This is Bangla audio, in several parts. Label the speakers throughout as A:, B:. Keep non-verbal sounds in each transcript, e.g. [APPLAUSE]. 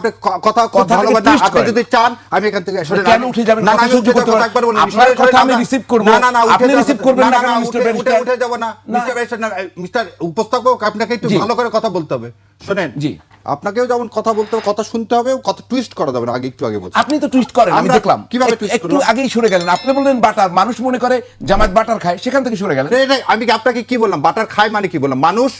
A: আপনি কথা
B: twist
A: আপনি যদি চান আমি এখান থেকে
B: কেন উঠে যাবেন?
A: না, আমি উঠে একবার।
B: আপনার কথা আমি receive করব।
A: না, না,
B: আপনি receive করবেন না কেন, মিস্টার ব্যারিস্টার?
A: উঠে যাব না। মিস্টার ব্যারিস্টার, মিস্টার উপস্থাপক আপনাকে একটু ভালো করে কথা বলতে হবে। শোনেন
B: জি।
A: আপনাকেও যেমন কথা বলতে হবে কথা শুনতে হবে কথা টুইস্ট করা যাবে না আগে একটু আগে বলছি।
B: আপনি তো টুইস্ট করেন আমি দেখলাম।
A: কীভাবে
B: একটু- একটু আগেই সরে গেলেন। আপনি বললেন বাটার মানুষ মনে করে জামাত বাটার খায় সেখান থেকে সরে গেলেন।
A: আমি আপনাকে কি বললাম? বাটার খায় মানে কি বললাম? মানুষ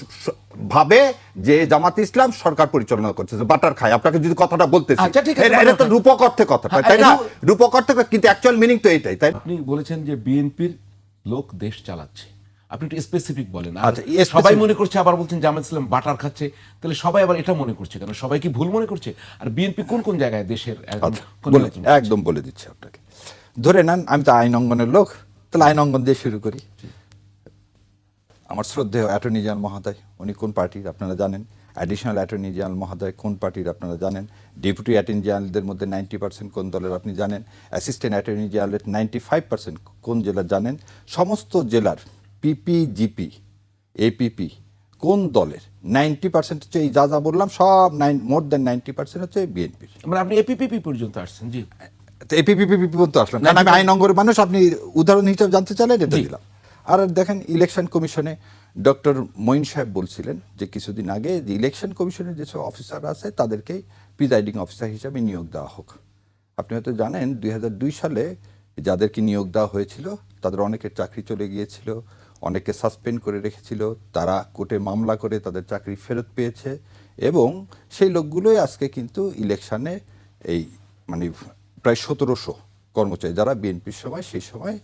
A: ভাবে যে জামাত ইসলাম সরকার পরিচালনা করছে। বাটার খায়। আপনাকে যদি কথাটা বলতে
B: আচ্ছা,
A: এটা তো রূপক অর্থে কথা
B: হ্যাঁ,
A: তাই না?
B: রূ-
A: রূপক অর্থে কিন্তু অ্যাকচুয়াল মিনিং তো এইটাই তাই
B: আপনি বলেছেন যে বিএনপির লোক দেশ চালাচ্ছে। আপনি একটু স্পেসিফিক বলেন।
A: আচ্ছা,
B: সবাই মনে করছে আবার বলছেন জামাত ইসলাম বাটার খাচ্ছে। তাহলে সবাই আবার এটা মনে করছে কেন? সবাই কি ভুল মনে করছে? আর বিএনপি কোন কোন জায়গায় দেশের
A: আচ্ছা? একদম বলে দিচ্ছি আপনাকে। ধরে নেন আমি তো আইন অঙ্গনের লোক তাহলে আইন অঙ্গন দিয়ে শুরু করি। আমার শ্রদ্ধেয় অ্যাটর্নি জেনারেল মহোদয় উনি কোন পার্টির আপনারা জানেন? অ্যাডিশনাল অ্যাটর্নি জেনারেল মহোদয় কোন পার্টির আপনারা জানেন? ডেপুটি অ্যাটর্নি জেনারেলদের মধ্যে নাইনটি পার্সেন্ট কোন দলের আপনি জানেন? অ্যাসিস্ট্যান্ট অ্যাটর্নি জেনারেলের নাইনটি ফাইভ পার্সেন্ট কোন জেলার জানেন? সমস্ত জেলার পিপি জিপি এপিপি কোন দলের? নাইনটি পার্সেন্ট হচ্ছে এই যা যা বললাম সব nine more then ninety percent হচ্ছে বিএনপির
B: মানে আপনি এপিপিপি পর্যন্ত আসছেন জি।
A: এপিপিপি পর্যন্ত আসলাম। কারণ আমি আইন অঙ্গের মানুষ আপনি উদাহরণ হিসাবে জানতে চাইলেন এটা। দিলাম। আর দেখেন ইলেকশন কমিশনে ডক্টর মঈন সাহেব বলছিলেন যে কিছুদিন আগে যে ইলেকশন কমিশনের যেসব অফিসার আছে তাদেরকেই প্রিজাইডিং অফিসার হিসাবে নিয়োগ দেওয়া হোক। আপনি হয়তো জানেন, দুই হাজার দুই সালে যাদেরকে নিয়োগ দেওয়া হয়েছিল, তাদের অনেকের চাকরি চলে গিয়েছিল অনেকে সাসপেন্ড করে রেখেছিল, তারা কোর্টে মামলা করে তাদের চাকরি ফেরত পেয়েছে এবং সেই লোকগুলোই আজকে কিন্তু ইলেকশানে এই মানে প্রায় সতেরোশো কর্মচারী, যারা বিএনপির সময়, সেই সময়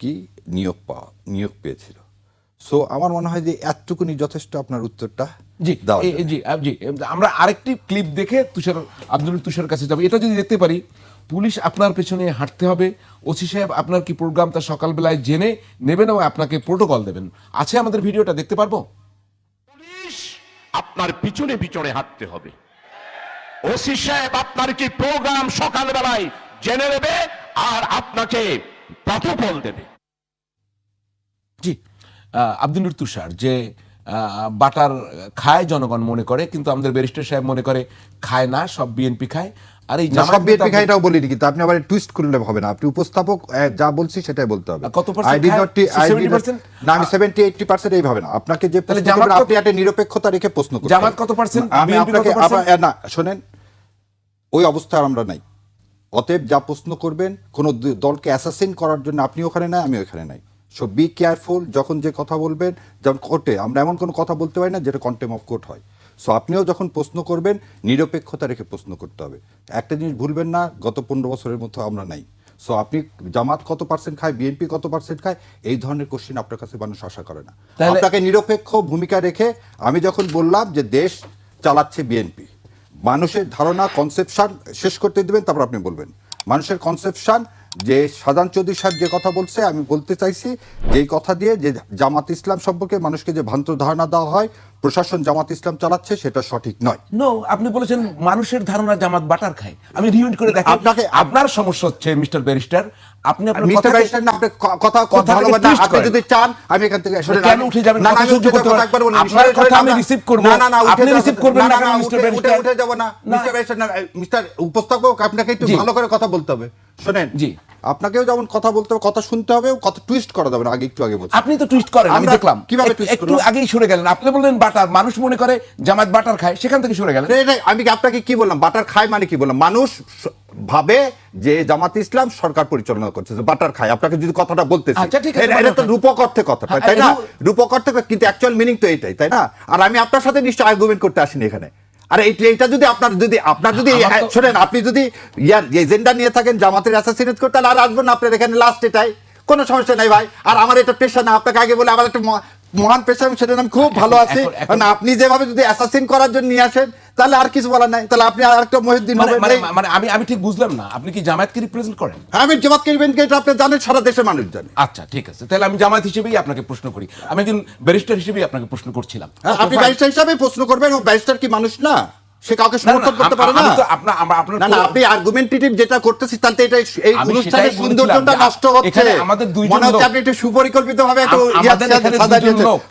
A: কি? নিয়োগ পাওয়া নিয়োগ পেয়েছিল। সো আমার মনে হয় যে এতটুকুনি যথেষ্ট আপনার উত্তরটা
B: জি জি জি আমরা আরেকটি ক্লিপ দেখে তুষার আব্দুল তুষার কাছে যাব। এটা যদি দেখতে পারি পুলিশ আপনার পেছনে হাঁটতে হবে। ওসি সাহেব আপনার কি প্রোগ্রাম তা সকালবেলায় জেনে নেবেন এবং আপনাকে প্রোটোকল দেবেন? আছে আমাদের ভিডিওটা দেখতে পারব?
C: পুলিশ আপনার পিছনে পিছনে হাঁটতে হবে। ওসি সাহেব আপনার কি প্রোগ্রাম সকালবেলায় জেনে নেবে? আর আপনাকে প্রটোকল দেবে।
B: জি আব্দুল তুষার যে বাটার খায় জনগণ মনে করে কিন্তু আমাদের ব্যারিস্টার সাহেব মনে করে খায় না সব বিএনপি খায়। আর এই
A: সব বিএনপি খাই এটাও বলিনি কিন্তু আপনি আবার টুইস্ট করলে হবে না। আপনি উপস্থাপক যা বলছি সেটাই বলতে হবে।
B: কত খায়?
A: not t- I did not-
B: 70%
A: না আমি পার্সেন্ট আপনাকে যে
B: তাহলে জামাত
A: আপনি একটা নিরপেক্ষতা রেখে প্রশ্ন করতে
B: জামাত কত percent?
A: আমি আপনাকে না শোনেন ওই অবস্থায় আমরা নাই। অতএব যা প্রশ্ন করবেন কোনো দলকে অ্যাসাসিন করার জন্য আপনি ওখানে নাই আমি ওখানে নাই। সো বি কেয়ারফুল যখন যে কথা বলবেন যেমন কোর্টে আমরা এমন কোনো কথা বলতে পারি না যেটা কন্টেম অফ কোর্ট হয়। সো আপনিও যখন প্রশ্ন করবেন নিরপেক্ষতা রেখে প্রশ্ন করতে হবে। একটা জিনিস ভুলবেন না গত পনেরো বছরের মতো আমরা নাই। সো আপনি জামাত কত পার্সেন্ট খায় বিএনপি কত পার্সেন্ট খায় এই ধরনের কোশ্চেন আপনার কাছে মানুষ আশা করে না।
B: তাহলে-
A: আপনাকে নিরপেক্ষ ভূমিকা রেখে আমি যখন বললাম যে দেশ চালাচ্ছে বিএনপি মানুষের ধারণা কনসেপশন শেষ করতে দেবেন, তারপর আপনি বলবেন। মানুষের কনসেপশন যে সাদান চৌধুরী সাহেব যে কথা বলছে, আমি বলতে চাইছি যে এই কথা দিয়ে যে জামাত ইসলাম সম্পর্কে মানুষকে যে ভ্রান্ত ধারণা দেওয়া হয় প্রশাসন জামাত ইসলাম চালাচ্ছে সেটা সঠিক নয়।
B: নো আপনি বলেছেন মানুষের ধারণা জামাত বাটার খায়। আমি রিউন্ড করে দেখি
A: আপনাকে-
B: আপনার সমস্যা হচ্ছে মিস্টার ব্যারিস্টার আপনি আপনার
A: মিস্টার ব্যারিস্টার না আপনি কথা না আপনি যদি চান আমি এখান থেকে শোনেন,
B: কেন উঠে যাবেন?
A: না, না, আমি
B: সহ্য
A: উঠে
B: করতে
A: একবার বলুন,
B: আপনার কথা আমি receive করব।
A: না, না, না,
B: আপনি receive করবেন না
A: না,
B: মিস্টার ব্যারিস্টার?
A: উঠে যাব না। মিস্টার ব্যারিস্টার, না, মিস্টার উপস্থাপক আপনাকে একটু ভালো করে কথা বলতে হবে। শুনেন
B: জি।
A: আপনাকেও যেমন কথা বলতে হবে কথা শুনতে হবে কথা টুইস্ট করা যাবে না আগে একটু আগে বলছি।
B: আপনি তো টুইস্ট করেন আমি দেখলাম।
A: কীভাবে twist
B: একটু আগেই সরে গেলেন। আপনি বললেন বাটার মানুষ মনে করে জামাত বাটার খায় সেখান থেকে সরে গেলেন।
A: আমি আপনাকে কি বললাম? বাটার খায় মানে কি বললাম? মানুষ ভাবে যে জামাত ইসলাম সরকার পরিচালনা করছে যে বাটার খায়। আপনাকে যদি কথাটা বলতে
B: আচ্ছা,
A: এটা তো রূপক অর্থে কথা
B: হ্যাঁ,
A: তাই না? রূপক অর্থে কিন্তু অ্যাকচুয়াল মিনিং তো এইটাই তাই না? আর আমি আপনার সাথে নিশ্চয় আর্গুমেন্ট করতে আসিনি এখানে। আর এইটা এইটা যদি আপনার যদি আপনার যদি
B: তো-
A: শোনেন আপনি যদি ইয়ার এজেন্ডা নিয়ে থাকেন জামাতের অ্যাসাসিনেট করতে তাহলে আর আসবেন না আপনার এখানে লাস্ট এটাই। কোনো সমস্যা নাই ভাই। আর আমার এটা পেশা না আপনাকে আগে বলে আমার একটা মহান পেশা আমি সেটা আমি খুব ভালো আছি। কারণ আপনি যেভাবে যদি অ্যাসাসিন করার জন্য নিয়ে আসেন তাহলে আর কিছু বলার নাই। তাহলে আপনি আর একটা মহিউদ্দিন
B: মানে মানে- মানে আমি আমি ঠিক বুঝলাম না। আপনি কি জামায়াতকে রিপ্রেজেন্ট করেন?
A: আমি জামাত রিপ্রেজেন্ট আপনি জানেন সারা দেশের মানুষ জানে।
B: আচ্ছা ঠিক আছে। তাহলে আমি জামায়াত হিসেবেই আপনাকে প্রশ্ন করি। আমি একজন ব্যারিস্টার হিসেবেই আপনাকে প্রশ্ন করছিলাম।
A: হ্যাঁ, আপনি ব্যারিস্টার হিসেবে প্রশ্ন করবেন ও ব্যারিস্টার কি মানুষ না? সে কাউকে সমর্থন করতে পারে না? না না আপনি আর্গুমেন্টেটিভ যেটা করতেছি তাহলে তো এটা এই অনুষ্ঠানের সৌন্দর্যটা নষ্ট হচ্ছে।
B: আমাদের দুইজন
A: মনে হচ্ছে আপনি একটু সুপরিকল্পিত ভাবে একটু
B: আম-।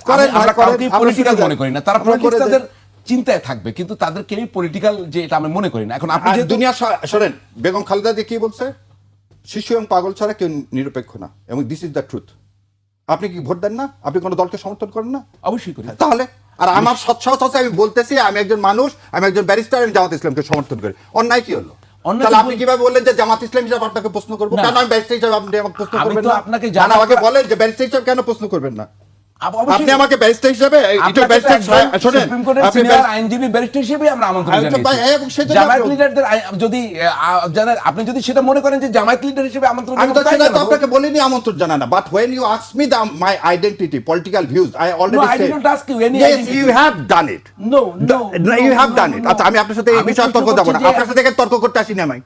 A: করেন
B: আমি- আমরা
A: আপনি
B: political মনে করি না। তারা
A: আপনারা করে
B: politics
A: দেন।
B: তাদের- চিন্তায় থাকবে কিন্তু তাদের কেউই পলিটিক্যাল যে এটা আমি মনে করি না। এখন আপনি যেহেতু-
A: দুনিয়া শোনেন বেগম খালেদা দিয়ে কি বলছে? শিশু এবং পাগল ছাড়া কেউ নিরপেক্ষ না এবং দিস ইজ দ্য ট্রুথ আপনি কি ভোট দেন না? আপনি কোনো দলকে সমর্থন করেন না?
B: অবশ্যই করি।
A: তাহলে আর আমার সৎসাহস আছে আমি বলতেছি আমি একজন মানুষ আমি একজন ব্যারিস্টার আমি জামাত ইসলামকে সমর্থন করি। অন্যায় কি হলো? তাহলে আপনি কীভাবে বললেন যে জামাত ইসলাম হিসাবে আপনাকে প্রশ্ন করব। কেন আমি ব্যারিস্টার হিসাবে আপনি আমাকে প্রশ্ন করবেন না?
B: আপনাকে
A: আমাকে বলেন যে ব্যারিস্টার হিসাবে কেন প্রশ্ন করবেন না? আপনি আমাকে ব্যারিস্টার হিসাবে এটা ব্যারিস্টার শোনেন আপনি
B: আইনজীবী ব্যারিস্টার হিসেবে আমরা আমন্ত্রণ জানিয়েছি। জামায়াত লিডারদের যদি জানেন আপনি যদি সেটা মনে করেন যে জামায়াত লিডার হিসেবে আমন্ত্রণ
A: আমি তো সেটা তো আপনাকে বলিনি আমন্ত্রণ জানা না but when you ask me
B: the
A: my
B: identity not ask you any
A: yes
B: identity.
A: you have done it
B: No, no,
A: The- you
B: no,
A: have
B: no,
A: done it
B: no.
A: আচ্ছা আমি আপনার সাথে এই বিষয়ে তর্ক যাব না আপনার সাথে তর্ক করতে আসিনি আমি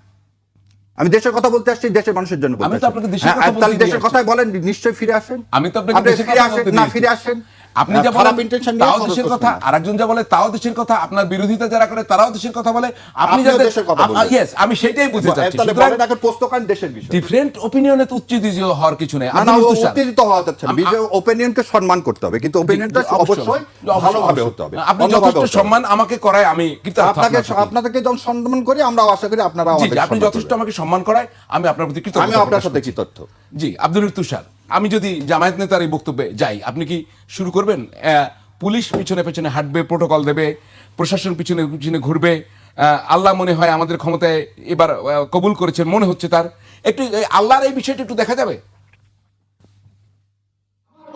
A: আমি দেশের কথা বলতে আসছি দেশের মানুষের জন্য
B: আমি তো আপনাকে দেশের
A: হ্যাঁ,
B: কথা
A: বলেন নিশ্চয়ই ফিরে আসেন।
B: আমি তো আপনাকে
A: ফিরে আসেন না ফিরে আসেন।
B: আপনি যা বলেন
A: ইন্টেনশন
B: তাও দেশের কথা আর একজন যা বলে তাও দেশের কথা আপনার বিরোধিতা যারা করে তারাও দেশের কথা বলে। আপনি যাদের
A: দেশের কথা বলবেন।
B: ইয়েস আমি সেটাই বুঝতে চাচ্ছি।
A: তাহলে বলেন এখন করেন দেশের বিষয়।
B: ডিফারেন্ট অপিনিয়নে তো উচ্চিত হওয়ার কিছু নেই। তুষার।
A: উত্তেজিত হওয়া যাচ্ছে না। বিজয় ওপিনিয়নকে সম্মান করতে হবে কিন্তু ওপিনিয়নটা
B: জি, অবশ্যই,
A: ভালোভাবে হতে হবে
B: আপনি যথেষ্ট সম্মান আমাকে করায় আমি কৃতজ্ঞ
A: আপনাকে। আপনাদেরকে যখন সম্মান করি আমরা আশা করি আপনারা
B: জি, আপনি যথেষ্ট আমাকে সম্মান করায় আমি আপনার প্রতি কৃতজ্ঞতা
A: আমি আপনার সাথে
B: করছি।
A: কি তথ্য
B: জি আব্দুল তুষার। আমি যদি জামায়াত নেতার এই বক্তব্যে যাই আপনি কি শুরু করবেন? পুলিশ পিছনে পিছনে হাঁটবে প্রোটোকল দেবে প্রশাসন পিছনে পিছনে ঘুরবে আল্লাহ মনে হয় আমাদের ক্ষমতায় এবার কবুল করেছেন মনে হচ্ছে তার। একটু আল্লাহর এই বিষয়টা একটু দেখা যাবে?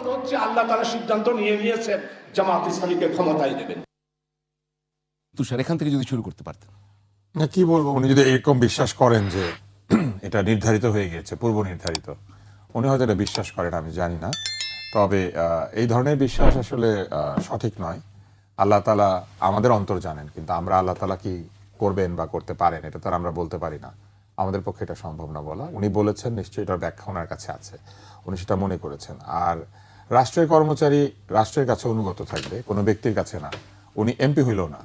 C: হচ্ছে আল্লাহ তারা সিদ্ধান্ত নিয়ে নিয়েছেন জামাত ইসলামীকে ক্ষমতায় দেবেন।
B: তুষার এখান থেকে যদি শুরু করতে পারতেন।
D: না কি বলব? উনি যদি এরকম বিশ্বাস করেন যে [CLEARS THROAT] এটা নির্ধারিত হয়ে গেছে পূর্ব নির্ধারিত উনি হয়তো এটা বিশ্বাস করেন, আমি জানি না। তবে এই ধরনের বিশ্বাস আসলে সঠিক নয়। আল্লাহ তালা আমাদের অন্তর জানেন, কিন্তু আমরা আল্লাহ তালা কি করবেন বা করতে পারেন, এটা তো আমরা বলতে পারি না। আমাদের পক্ষে এটা সম্ভব না বলা। উনি বলেছেন, নিশ্চয়ই এটার ব্যাখ্যা ওনার কাছে আছে। উনি সেটা মনে করেছেন। আর রাষ্ট্রের কর্মচারী রাষ্ট্রের কাছে অনুগত থাকবে, কোনো ব্যক্তির কাছে না। উনি এমপি হইল না।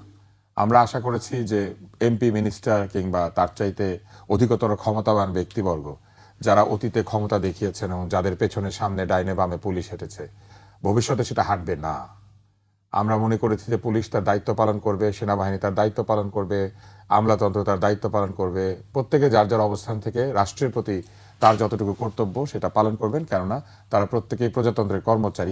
D: আমরা আশা করেছি যে এমপি, মিনিস্টার কিংবা তার চাইতে অধিকতর ক্ষমতাবান ব্যক্তিবর্গ যারা অতীতে ক্ষমতা দেখিয়েছেন এবং যাদের পেছনে সামনে ডাইনে বামে পুলিশ হেঁটেছে, ভবিষ্যতে সেটা হাঁটবে না। আমরা মনে করেছি যে পুলিশ তার দায়িত্ব পালন করবে, সেনাবাহিনী তার দায়িত্ব পালন করবে, আমলাতন্ত্র তার দায়িত্ব পালন করবে। প্রত্যেকে যার যার অবস্থান থেকে রাষ্ট্রের প্রতি তার যতটুকু কর্তব্য সেটা পালন করবেন, কেননা তারা প্রত্যেকেই প্রজাতন্ত্রের কর্মচারী।